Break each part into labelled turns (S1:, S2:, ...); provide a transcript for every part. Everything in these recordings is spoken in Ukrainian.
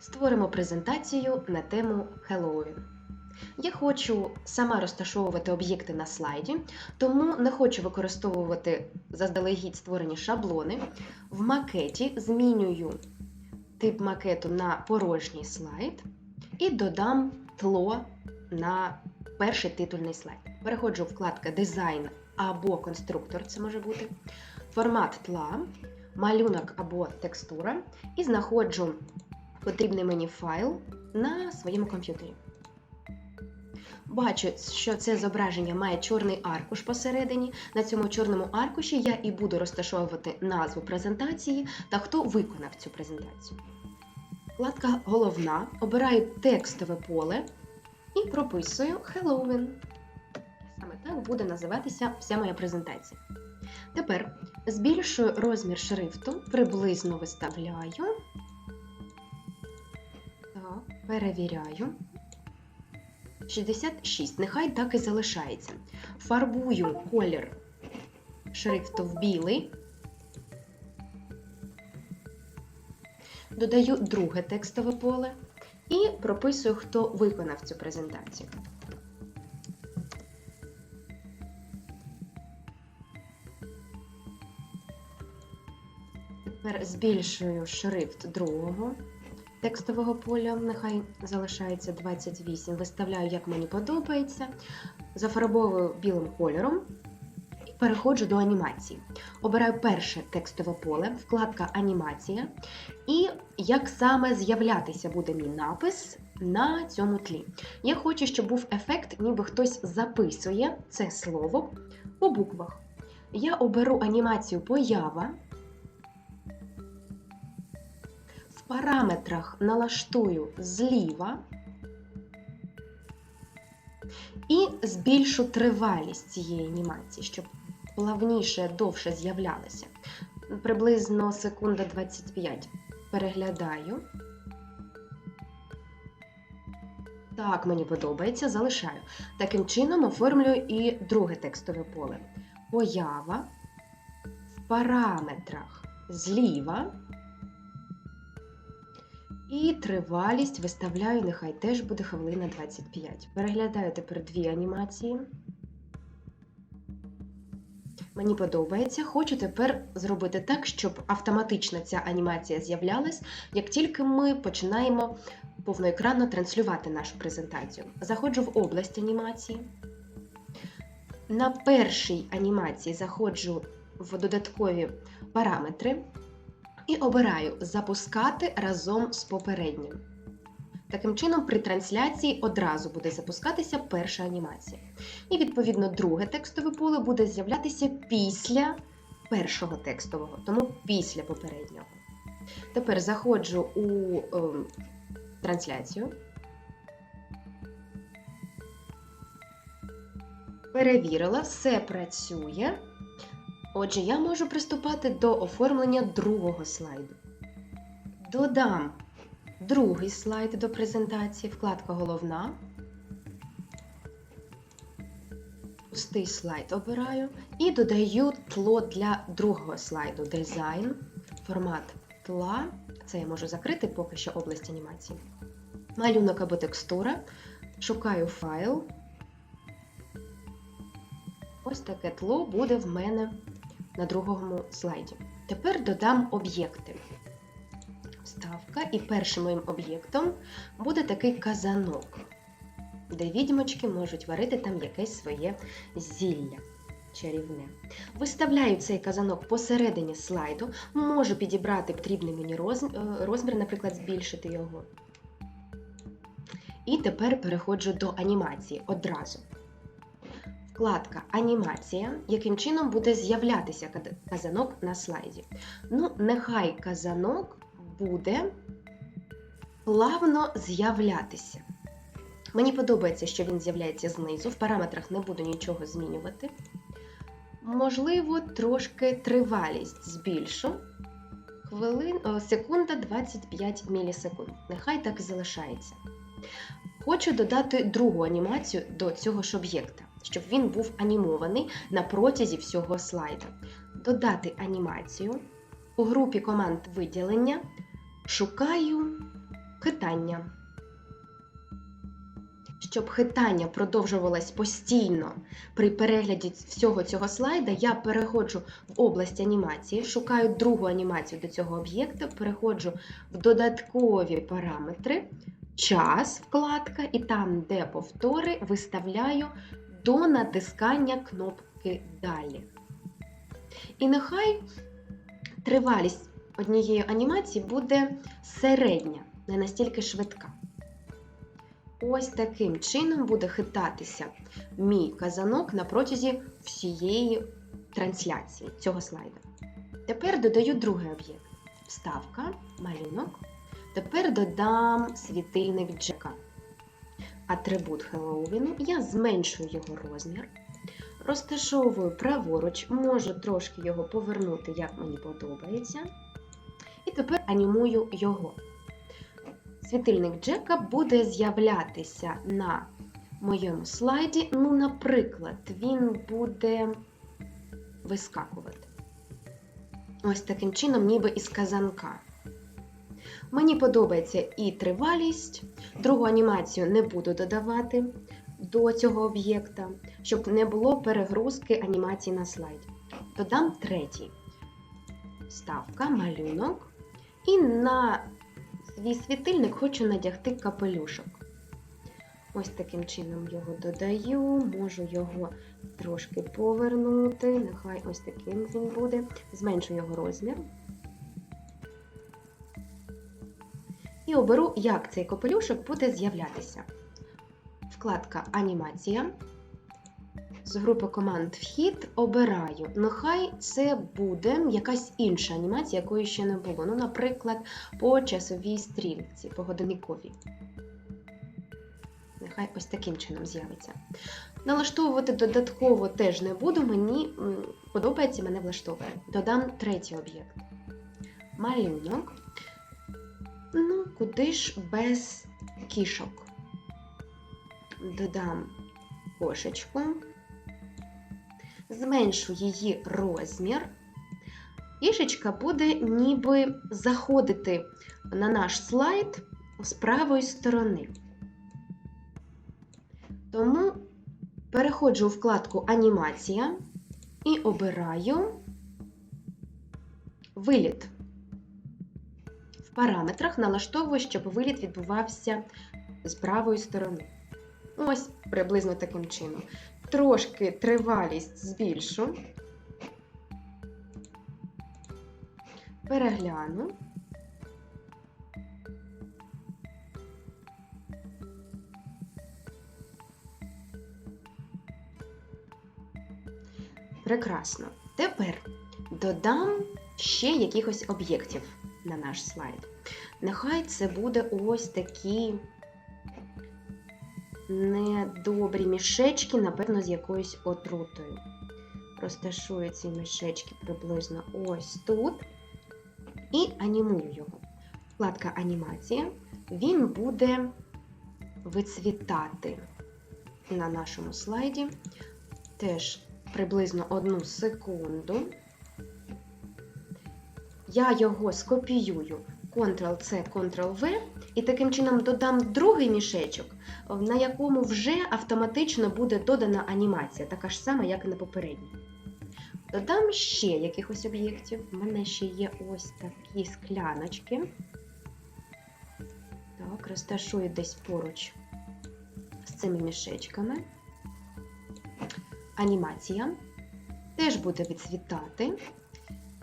S1: Створимо презентацію на тему Halloween. Я хочу сама розташовувати об'єкти на слайді, тому не хочу використовувати заздалегідь створені шаблони. В макеті змінюю тип макету на порожній слайд і додам тло на перший титульний слайд. Переходжу вкладка Дизайн або конструктор, це може бути, формат тла, малюнок або текстура, і знаходжу потрібний мені файл на своєму комп'ютері. Бачу, що це зображення має чорний аркуш посередині. На цьому чорному аркуші я і буду розташовувати назву презентації та хто виконав цю презентацію. Вкладка Головна. Обираю текстове поле і прописую Halloween. Саме так буде називатися вся моя презентація. Тепер збільшую розмір шрифту, приблизно виставляю. Так, перевіряю. 66. Нехай так і залишається. Фарбую колір шрифту в білий. Додаю друге текстове поле і прописую, хто виконав цю презентацію. Тепер збільшую шрифт другого текстового поля, нехай залишається 28. Виставляю, як мені подобається, зафарбовую білим кольором і переходжу до анімації. Обираю перше текстове поле, вкладка Анімація, і як саме з'являтися буде мій напис на цьому тлі. Я хочу, щоб був ефект, ніби хтось записує це слово по буквах. Я оберу анімацію поява. Параметрах налаштую зліва і збільшу тривалість цієї анімації, щоб плавніше, довше з'являлося. Приблизно секунда 25. Переглядаю. Так, мені подобається, залишаю. Таким чином оформлюю і друге текстове поле. Поява в параметрах зліва. І тривалість виставляю, нехай теж буде хвилина 25. Переглядаю тепер дві анімації. Мені подобається. Хочу тепер зробити так, щоб автоматично ця анімація з'являлась, як тільки ми починаємо повноекранно транслювати нашу презентацію. Заходжу в область анімації. На першій анімації заходжу в додаткові параметри і обираю запускати разом з попереднім. Таким чином, при трансляції одразу буде запускатися перша анімація. І, відповідно, друге текстове поле буде з'являтися після першого текстового, тому після попереднього. Тепер заходжу у е, трансляцію. Перевірила, все працює. Отже, я можу приступати до оформлення другого слайду. Додам другий слайд до презентації, вкладка головна. Пустий слайд обираю і додаю тло для другого слайду. Дизайн, формат тла. Це я можу закрити поки що область анімації. Малюнок або текстура. Шукаю файл. Ось таке тло буде в мене на другому слайді. Тепер додам об'єкти. Вставка, і першим моїм об'єктом буде такий казанок, де відьмочки можуть варити там якесь своє зілля чарівне. Виставляю цей казанок посередині слайду, можу підібрати потрібний мені розмір, наприклад, збільшити його. І тепер переходжу до анімації одразу. Вкладка Анімація, яким чином буде з'являтися казанок на слайді. Ну, нехай казанок буде плавно з'являтися. Мені подобається, що він з'являється знизу, в параметрах не буду нічого змінювати. Можливо, трошки тривалість збільшу. Хвилин, о, секунда 25 мілісекунд. Нехай так і залишається. Хочу додати другу анімацію до цього ж об'єкта, щоб він був анімований на протязі всього слайду. Додати анімацію. У групі команд виділення шукаю хитання. Щоб хитання продовжувалось постійно при перегляді всього цього слайда, я переходжу в область анімації, шукаю другу анімацію до цього об'єкта, переходжу в додаткові параметри, час, вкладка, і там, де повтори, виставляю до натискання кнопки Далі. І нехай тривалість однієї анімації буде середня, не настільки швидка. Ось таким чином буде хитатися мій казанок на протязі всієї трансляції цього слайду. Тепер додаю другий об'єкт. Вставка, малюнок. Тепер додам світильник Джека. Атрибут Хеллоуіну. Я зменшую його розмір. Розташовую праворуч, можу трошки його повернути, як мені подобається. І тепер анімую його. Світильник Джека буде з'являтися на моєму слайді. Ну, наприклад, він буде вискакувати. Ось таким чином, ніби із казанка. Мені подобається і тривалість. Другу анімацію не буду додавати до цього об'єкта, щоб не було перегрузки анімації на слайді. Додам третій. Ставка, малюнок. І на свій світильник хочу надягти капелюшок. Ось таким чином його додаю, можу його трошки повернути. Нехай ось таким він буде. Зменшу його розмір. І оберу, як цей капелюшок буде з'являтися. Вкладка Анімація. З групи команд Вхід обираю. Нехай це буде якась інша анімація, якої ще не було. Ну, наприклад, по часовій стрілці, по годинниковій. Нехай ось таким чином з'явиться. Налаштовувати додатково теж не буду, мені подобається, мене влаштовує. Додам третій об'єкт. Малюнок. Куди ж без кішок? Додам кошечку, зменшу її розмір. Кішечка буде ніби заходити на наш слайд з правої сторони. Тому переходжу у вкладку Анімація і обираю виліт. Параметрах налаштовую, щоб виліт відбувався з правої сторони. Ось приблизно таким чином. Трошки тривалість збільшу. Перегляну. Прекрасно. Тепер додам ще якихось об'єктів на наш слайд. Нехай це буде ось такі недобрі мішечки, напевно, з якоюсь отрутою. Розташую ці мішечки приблизно ось тут. І анімую його. Вкладка анімація. Він буде вицвітати на нашому слайді. Теж приблизно одну секунду. Я його скопіюю Ctrl-C, Ctrl-V, і таким чином додам другий мішечок, на якому вже автоматично буде додана анімація, така ж сама, як і на попередній. Додам ще якихось об'єктів. У мене ще є ось такі скляночки. Так, розташую десь поруч з цими мішечками. Анімація теж буде відцвітати.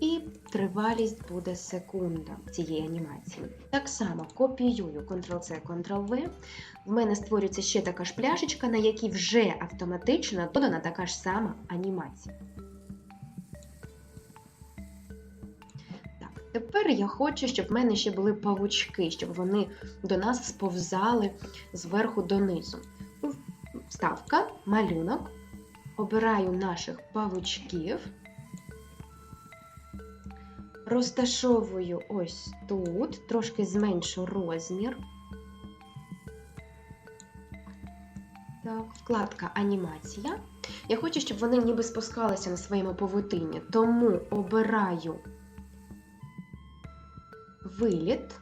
S1: І тривалість буде секунда цієї анімації. Так само копіюю Ctrl-C, Ctrl-V. В мене створюється ще така ж пляшечка, на якій вже автоматично додана така ж сама анімація. Тепер я хочу, щоб в мене ще були павучки, щоб вони до нас сповзали зверху донизу. Вставка, малюнок. Обираю наших павучків. Розташовую ось тут, трошки зменшу розмір. Так, вкладка Анімація. Я хочу, щоб вони ніби спускалися на своєму повутині, тому обираю виліт.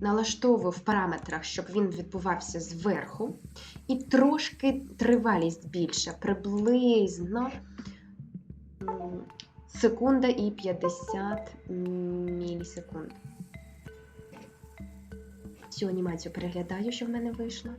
S1: Налаштовую в параметрах, щоб він відбувався зверху, і трошки тривалість більше, приблизно секунда і 50 мілісекунд. Всю анімацію переглядаю, що в мене вийшло.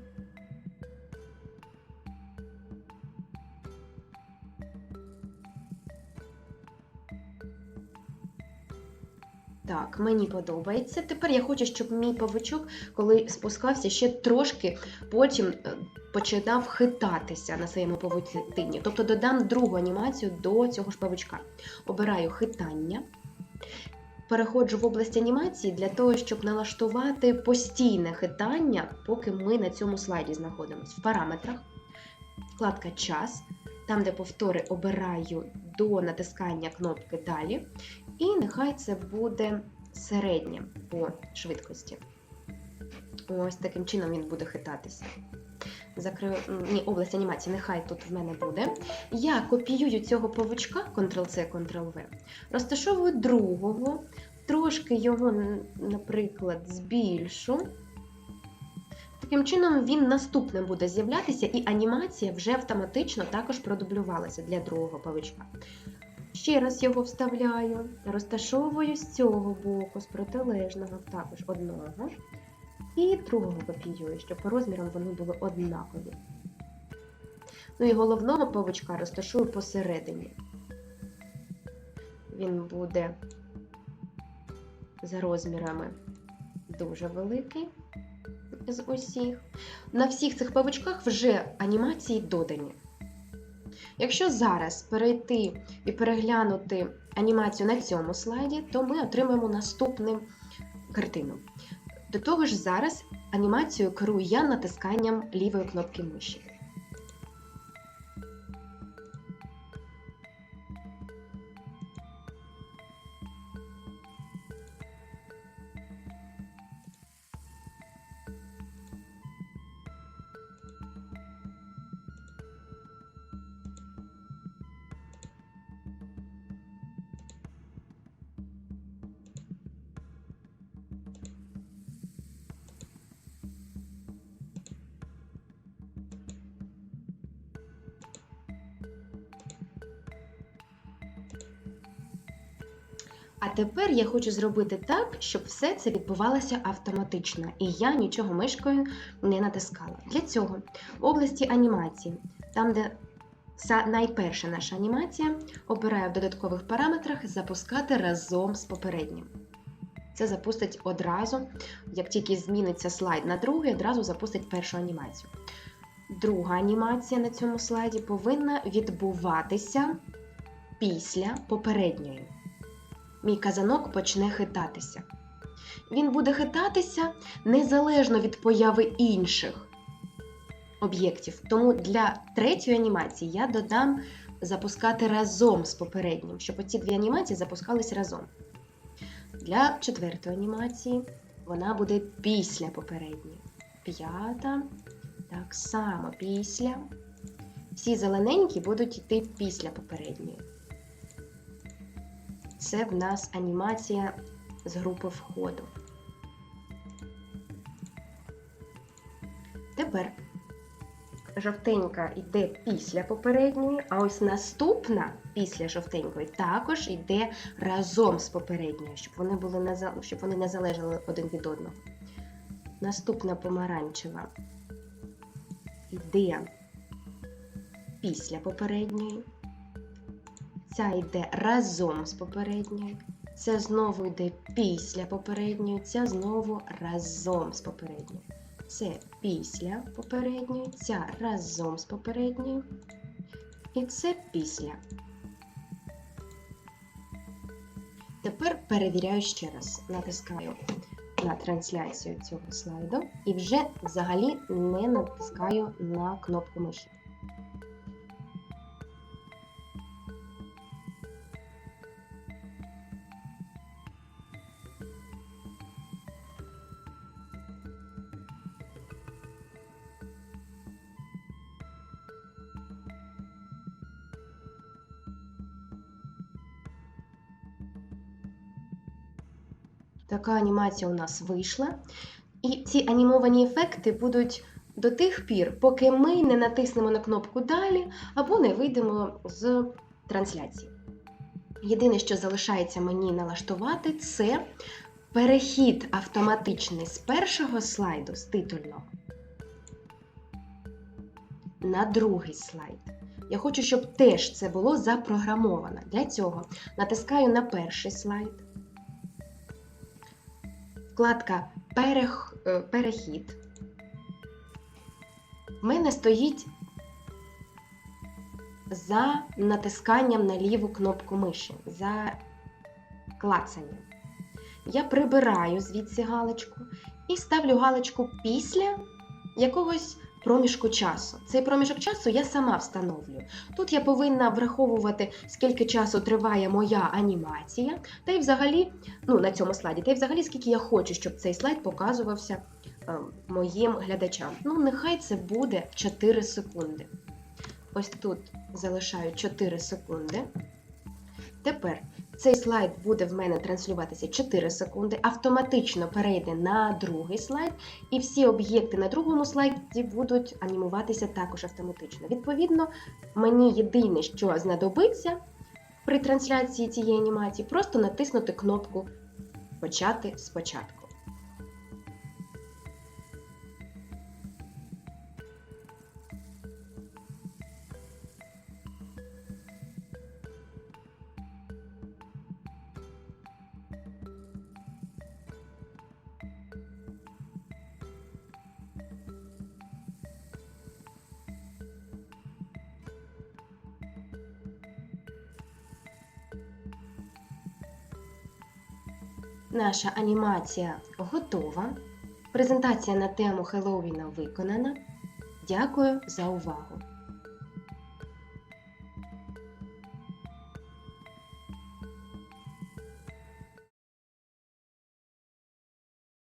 S1: Так, мені подобається. Тепер я хочу, щоб мій павучок, коли спускався, ще трошки потім е, починав хитатися на своєму павутині. Тобто додам другу анімацію до цього ж павучка. Обираю хитання. Переходжу в область анімації для того, щоб налаштувати постійне хитання, поки ми на цьому слайді знаходимося. В параметрах, вкладка час, там, де повтори обираю до натискання кнопки Далі. І нехай це буде середнє по швидкості. Ось таким чином він буде хитатися. Закрию ні, область анімації, нехай тут в мене буде. Я копіюю цього павучка, Ctrl-C, Ctrl-V, розташовую другого, трошки його, наприклад, збільшу. Таким чином, він наступним буде з'являтися, і анімація вже автоматично також продублювалася для другого павучка. Ще раз його вставляю, розташовую з цього боку, з протилежного також одного. І другого копіюю, щоб по розмірам вони були однакові. Ну і головного павучка розташую посередині. Він буде за розмірами дуже великий з усіх. На всіх цих павучках вже анімації додані. Якщо зараз перейти і переглянути анімацію на цьому слайді, то ми отримаємо наступну картину. До того ж, зараз анімацію керую я натисканням лівої кнопки миші. А тепер я хочу зробити так, щоб все це відбувалося автоматично, і я нічого мишкою не натискала. Для цього в області анімації, там, де са- найперша наша анімація, обираю в додаткових параметрах запускати разом з попереднім. Це запустить одразу, як тільки зміниться слайд на другий, одразу запустить першу анімацію. Друга анімація на цьому слайді повинна відбуватися після попередньої мій казанок почне хитатися. Він буде хитатися незалежно від появи інших об'єктів. Тому для третьої анімації я додам запускати разом з попереднім, щоб оці дві анімації запускались разом. Для четвертої анімації вона буде після попередньої. П'ята так само після. Всі зелененькі будуть йти після попередньої. Це в нас анімація з групи входу. Тепер жовтенька йде після попередньої, а ось наступна після жовтенької також йде разом з попередньою, щоб вони, були щоб вони не залежали один від одного. Наступна помаранчева йде після попередньої. Ця йде разом з попередньою. Ця знову йде після попередньої, ця знову разом з попередньою. Це після попередньої, ця разом з попередньою. І це після. Тепер перевіряю ще раз. Натискаю на трансляцію цього слайду і вже взагалі не натискаю на кнопку миші. Така анімація у нас вийшла. І ці анімовані ефекти будуть до тих пір, поки ми не натиснемо на кнопку Далі або не вийдемо з трансляції. Єдине, що залишається мені налаштувати, це перехід автоматичний з першого слайду, з титульного, на другий слайд. Я хочу, щоб теж це було запрограмовано. Для цього натискаю на перший слайд. Вкладка «Перех- е, Перехід. В мене стоїть за натисканням на ліву кнопку миші, за клацанням. Я прибираю звідси галочку і ставлю галочку після якогось проміжку часу. Цей проміжок часу я сама встановлюю. Тут я повинна враховувати, скільки часу триває моя анімація, та й взагалі, ну на цьому слайді, та й взагалі, скільки я хочу, щоб цей слайд показувався е, моїм глядачам. Ну, нехай це буде 4 секунди. Ось тут залишаю 4 секунди. Тепер цей слайд буде в мене транслюватися 4 секунди, автоматично перейде на другий слайд, і всі об'єкти на другому слайді будуть анімуватися також автоматично. Відповідно, мені єдине, що знадобиться при трансляції цієї анімації, просто натиснути кнопку Почати спочатку. Наша анімація готова. Презентація на тему Хеллоуіна виконана. Дякую за увагу!